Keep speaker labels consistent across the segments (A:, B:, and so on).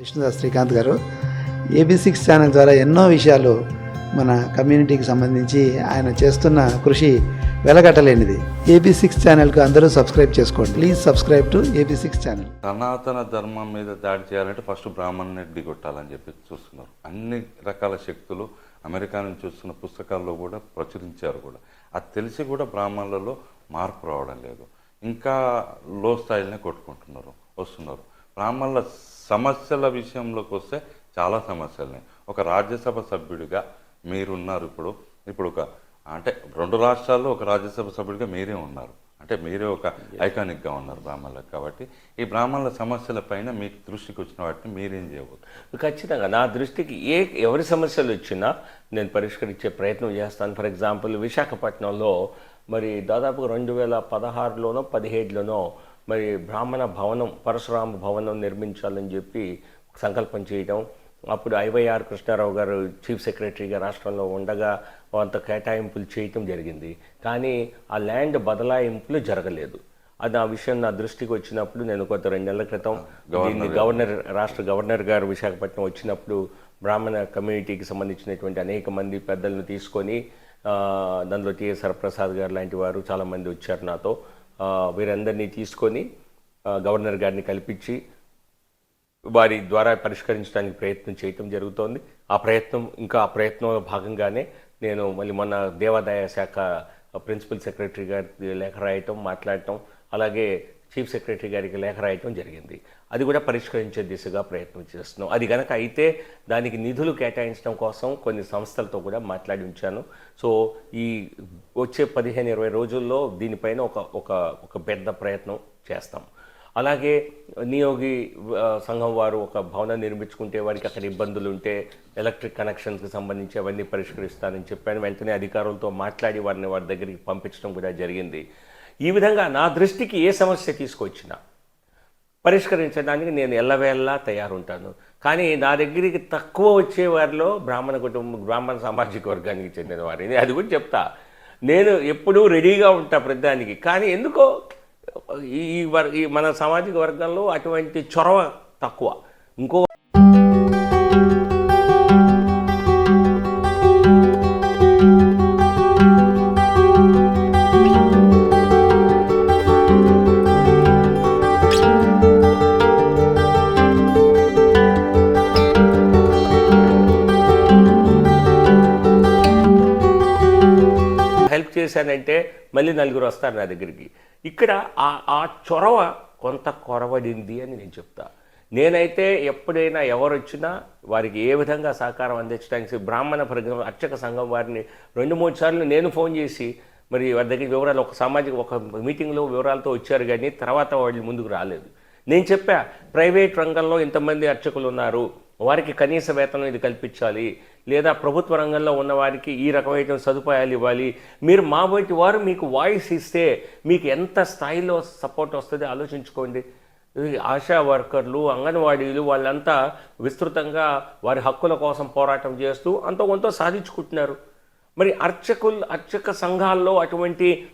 A: విష్ణుదాస్ శ్రీకాంత్ గారు AB six channel ద్వారా ఎన్నో విషయాలు మన కమ్యూనిటీకి సంబంధించి ఆయన చేస్తున్న కృషి వెలగట్టలేనిది. ఏబీ సిక్స్ ఛానల్కు అందరూ సబ్స్క్రైబ్ చేసుకోండి. Please subscribe to AB six channel.
B: సనాతన ధర్మం మీద దాడి చేయాలంటే ఫస్ట్ బ్రాహ్మణ్ని ఢీకొట్టాలని చెప్పి చూస్తున్నారు. అన్ని రకాల శక్తులు అమెరికా నుంచి వస్తున్న పుస్తకాల్లో కూడా ప్రచురించారు కూడా. అది తెలిసి కూడా బ్రాహ్మణులలో మార్పు రావడం లేదు. ఇంకా లో స్థాయిలోనే కొట్టుకుంటున్నారు వస్తున్నారు. బ్రాహ్మణుల సమస్యల విషయంలోకి వస్తే చాలా సమస్యలున్నాయి ఒక రాజ్యసభ సభ్యుడిగా మీరున్నారు ఇప్పుడు. ఇప్పుడు ఒక అంటే రెండు రాష్ట్రాల్లో ఒక రాజ్యసభ సభ్యుడిగా మీరే ఉన్నారు. అంటే మీరే ఒక ఐకానిక్గా ఉన్నారు బ్రాహ్మణులకు కాబట్టి ఈ బ్రాహ్మణుల సమస్యల పైన మీకు దృష్టికి వచ్చిన వాటిని మీరేం చేయబోతున్నారు?
C: ఖచ్చితంగా నా దృష్టికి ఏ ఎవరి సమస్యలు వచ్చినా నేను పరిష్కరించే ప్రయత్నం చేస్తాను. ఫర్ ఎగ్జాంపుల్ విశాఖపట్నంలో మరి దాదాపు రెండు వేల పదహారులోనో పదిహేడులోనో మరి బ్రాహ్మణ భవనం పరశురామ భవనం నిర్మించాలని చెప్పి సంకల్పం చేయడం అప్పుడు ఐవైఆర్ కృష్ణారావు గారు చీఫ్ సెక్రటరీగా రాష్ట్రంలో ఉండగా అంత కేటాయింపులు చేయటం జరిగింది. కానీ ఆ ల్యాండ్ బదలాయింపులు జరగలేదు. అది ఆ విషయం నా దృష్టికి వచ్చినప్పుడు నేను కొత్త రెండు నెలల క్రితం దీన్ని గవర్నర్ రాష్ట్ర గవర్నర్ గారు విశాఖపట్నం వచ్చినప్పుడు బ్రాహ్మణ కమ్యూనిటీకి సంబంధించినటువంటి అనేక మంది పెద్దలను తీసుకొని దానిలో టిఎస్ సరప్రసాద్ గారు లాంటి వారు చాలామంది వచ్చారు నాతో. వీరందరినీ తీసుకొని గవర్నర్ గారిని కల్పించి వారి ద్వారా పరిష్కరించడానికి ప్రయత్నం చేయటం జరుగుతోంది. ఆ ప్రయత్నం ఇంకా ఆ ప్రయత్నంలో భాగంగానే నేను మళ్ళీ మొన్న దేవాదాయ శాఖ ప్రిన్సిపల్ సెక్రటరీ గారికి లేఖ రాయటం మాట్లాడటం అలాగే చీఫ్ సెక్రటరీ గారికి లేఖ రాయటం జరిగింది. అది కూడా పరిష్కరించే దిశగా ప్రయత్నం చేస్తున్నాం. అది కనుక అయితే దానికి నిధులు కేటాయించడం కోసం కొన్ని సంస్థలతో కూడా మాట్లాడి ఉంచాను. సో ఈ వచ్చే పదిహేను ఇరవై రోజుల్లో దీనిపైన ఒక ఒక ఒక పెద్ద ప్రయత్నం చేస్తాం. అలాగే నియోగి సంఘం వారు ఒక భవనం నిర్మించుకుంటే వారికి అక్కడ ఇబ్బందులు ఉంటే ఎలక్ట్రిక్ కనెక్షన్స్కి సంబంధించి అవన్నీ పరిష్కరిస్తానని చెప్పాను. వెంటనే అధికారులతో మాట్లాడి వారిని వారి దగ్గరికి పంపించడం కూడా జరిగింది. ఈ విధంగా నా దృష్టికి ఏ సమస్య తీసుకొచ్చినా పరిష్కరించడానికి నేను ఎల్లవేళలా తయారుంటాను. కానీ నా దగ్గరికి తక్కువ వచ్చే వారిలో బ్రాహ్మణ కుటుంబం బ్రాహ్మణ సామాజిక వర్గానికి చెందిన వారిని అది కూడా చెప్తా. నేను ఎప్పుడూ రెడీగా ఉంటా ప్రతిదానికి. కానీ ఎందుకో ఈ ఈ వర్ ఈ మన సామాజిక వర్గంలో అటువంటి చొరవ తక్కువ. ఇంకో చేశానంటే మళ్ళీ నలుగురు వస్తారు నా దగ్గరికి. ఇక్కడ ఆ ఆ చొరవ కొంత కొరవడింది అని నేను చెప్తా. నేనైతే ఎప్పుడైనా ఎవరు వచ్చినా వారికి ఏ విధంగా సహకారం అందించడానికి బ్రాహ్మణ పరిగణ అర్చక సంఘం వారిని రెండు మూడు సార్లు నేను ఫోన్ చేసి మరి వారి దగ్గర వివరాలు ఒక సామాజిక ఒక మీటింగ్లో వివరాలతో వచ్చారు కానీ తర్వాత వాళ్ళు ముందుకు రాలేదు. నేను చెప్పా ప్రైవేట్ రంగంలో ఇంతమంది అర్చకులు ఉన్నారు వారికి కనీస వేతనం ఇది కల్పించాలి. లేదా ప్రభుత్వ రంగంలో ఉన్న వారికి ఈ రకమైన సదుపాయాలు ఇవ్వాలి. మీరు మా వంటి వారు మీకు వాయిస్ ఇస్తే మీకు ఎంత స్థాయిలో సపోర్ట్ వస్తుంది ఆలోచించుకోండి. ఆశా వర్కర్లు అంగన్వాడీలు వాళ్ళంతా విస్తృతంగా వారి హక్కుల కోసం పోరాటం చేస్తూ అంత కొంత సాధించుకుంటున్నారు. మరి అర్చకులు అర్చక సంఘాల్లో అటువంటి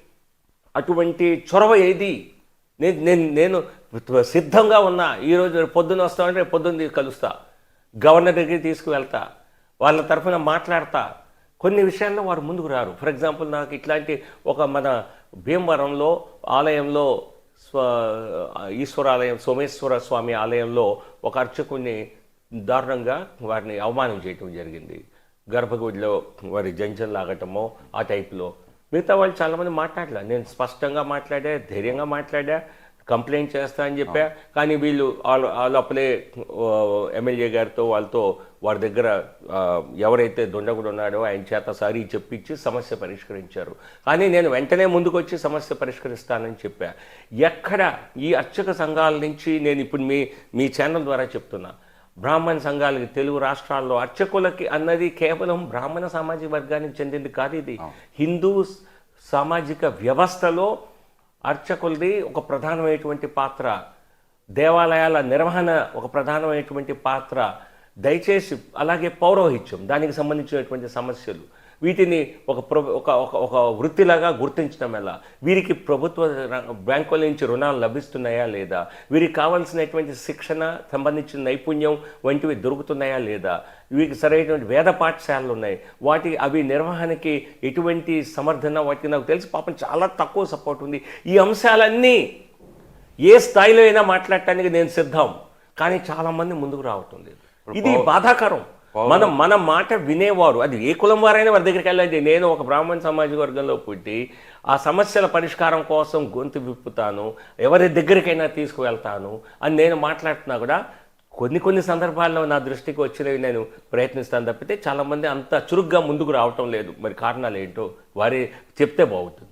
C: అటువంటి చొరవ ఏది? నేను నేను నేను సిద్ధంగా ఉన్నా. ఈరోజు పొద్దున్న వస్తామంటే రేపు పొద్దున్న కలుస్తా. గవర్నర్ దగ్గరికి తీసుకువెళ్తా వాళ్ళ తరఫున మాట్లాడతా. కొన్ని విషయాల్లో వారు ముందుకు రారు. ఫర్ ఎగ్జాంపుల్ నాకు ఇట్లాంటి ఒక మన భీమవరంలో ఆలయంలో స్వ ఈశ్వరాలయం సోమేశ్వర స్వామి ఆలయంలో ఒక అర్చకుడిని దారుణంగా వారిని అవమానం చేయటం జరిగింది. గర్భగుడిలో వారి జంజన్ లాగటమో ఆ టైప్లో. మిగతా వాళ్ళు చాలామంది మాట్లాడలే. నేను స్పష్టంగా మాట్లాడా ధైర్యంగా మాట్లాడా కంప్లైంట్ చేస్తా అని చెప్పా. కానీ వీళ్ళు వాళ్ళు వాళ్ళు అప్పుడే ఎమ్మెల్యే గారితో వాళ్ళతో వారి దగ్గర ఎవరైతే దొండగుడు ఉన్నాడో ఆయన చేత సారీ చెప్పించి సమస్య పరిష్కరించారు. కానీ నేను వెంటనే ముందుకు వచ్చి సమస్య పరిష్కరిస్తానని చెప్పా. ఎక్కడ ఈ అర్చక సంఘాల నుంచి నేను ఇప్పుడు మీ మీ ఛానల్ ద్వారా చెప్తున్నా. బ్రాహ్మణ సంఘాలకి తెలుగు రాష్ట్రాల్లో అర్చకులకి అన్నది కేవలం బ్రాహ్మణ సామాజిక వర్గానికి చెందింది కాదు ఇది. హిందూ సామాజిక వ్యవస్థలో అర్చకులది ఒక ప్రధానమైనటువంటి పాత్ర. దేవాలయాల నిర్వహణ ఒక ప్రధానమైనటువంటి పాత్ర. దయచేసి అలాగే పౌరోహిత్యం దానికి సంబంధించినటువంటి సమస్యలు. వీటిని ఒక ఒక ఒక వృత్తిలాగా గుర్తించడం ఎలా? వీరికి ప్రభుత్వ బ్యాంకుల నుంచి రుణాలు లభిస్తున్నాయా లేదా? వీరికి కావాల్సినటువంటి శిక్షణ సంబంధించిన నైపుణ్యం వంటివి దొరుకుతున్నాయా లేదా? వీరికి సరైనటువంటి వేద పాఠశాలలు ఉన్నాయి. వాటి అవి నిర్వహణకి ఎటువంటి సమర్థన వాటికి నాకు తెలిసి పాపం చాలా తక్కువ సపోర్ట్ ఉంది. ఈ అంశాలన్నీ ఏ స్థాయిలో అయినా మాట్లాడటానికి నేను సిద్ధం. కానీ చాలా మంది ముందుకు రావటం లేదు. ఇది బాధాకరం. మనం మన మాట వినేవారు. అది ఏ కులం వారైనా వారి దగ్గరికి వెళ్ళండి. నేను ఒక బ్రాహ్మణ సమాజ వర్గంలో పుట్టి ఆ సమస్యల పరిష్కారం కోసం గొంతు విప్పుతాను. ఎవరి దగ్గరికైనా తీసుకువెళ్తాను అని నేను మాట్లాడుతున్నా కూడా కొన్ని కొన్ని సందర్భాల్లో నా దృష్టికి వచ్చినవి నేను ప్రయత్నిస్తాను తప్పితే చాలామంది అంత చురుగ్గా ముందుకు రావటం లేదు. మరి కారణాలు ఏంటో వారి చెప్తే బాగుంటుంది.